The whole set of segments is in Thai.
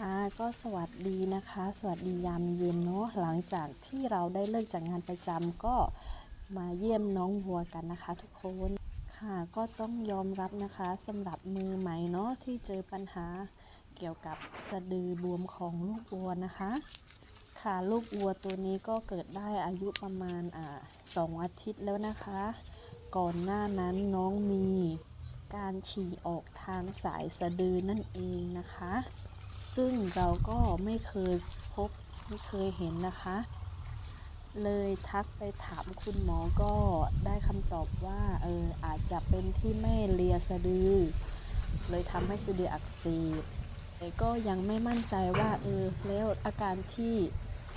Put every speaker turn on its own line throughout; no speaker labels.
ค่ะก็สวัสดีนะคะ สวัสดียามเย็นเนาะหลังจากที่เราได้เลิกจากงานประจำก็มาเยี่ยมน้องวัวกันนะคะ ทุกคนค่ะก็ต้องยอมรับนะคะสำหรับมือใหม่เนาะที่เจอปัญหาเกี่ยวกับสะดือบวมของลูกวัวนะคะ ค่ะลูกวัวตัวนี้ก็เกิดได้อายุประมาณอ่าสองอาทิตย์แล้วนะคะ ก่อนหน้านั้นน้องมีการฉี่ออกทางสายสะดือนั่นเองนะคะ ซึ่งเราก็ไม่เคยพบไม่เคยเห็นนะคะ เลยทักไปถามคุณหมอก็ได้คำตอบว่าเอออาจจะเป็นที่แม่เลียสะดือ เลยทำให้สะดืออักเสบแต่ก็ยังไม่มั่นใจว่าเออแล้วอาการที่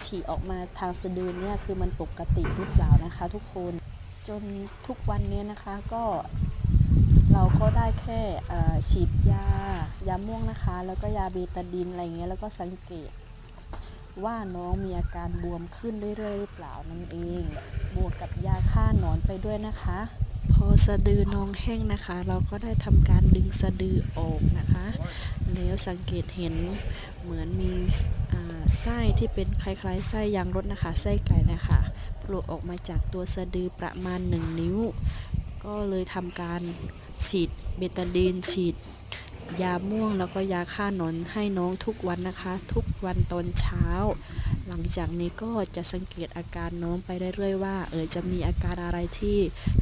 ฉี่ออกมาทางสะดือเนี่ยคือมันปกติหรือเปล่านะคะ ทุกคนจนทุกวันนี้นะคะก็เราก็ได้แค่ฉีดยา ยาม่วงนะคะ แล้วก็ยาเบตาดินอะไรเงี้ยแล้วก็สังเกต ว่าน้องมีอาการบวมขึ้นเรื่อยๆหรือเปล่านั่นเอง บวกกับยาฆ่าหนอนไปด้วยนะคะ พอสะดือน้องแห้งนะคะ เราก็ได้ทำการดึงสะดือออกนะคะ แล้วสังเกตเห็นเหมือนมีไส้ที่เป็นคล้ายๆไส้ยางรถนะคะไส้ไก่นะคะโผล่ออกมาจากตัวสะดือประมาณ 1 นิ้ว ก็เลยทำการฉีดเบตาดีนฉีด ยาม่วงแล้วก็ยาฆ่าหนอนให้น้องทุกวันนะคะ ทุกวันตอนเช้า หลังจากนี้ก็จะสังเกตอาการน้องไปเรื่อยๆว่า เออจะมีอาการอะไรที่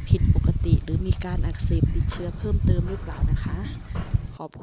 ผิดปกติ หรือมีการอักเสบติดเชื้อเพิ่มเติมหรือเปล่านะคะ ขอบคุณ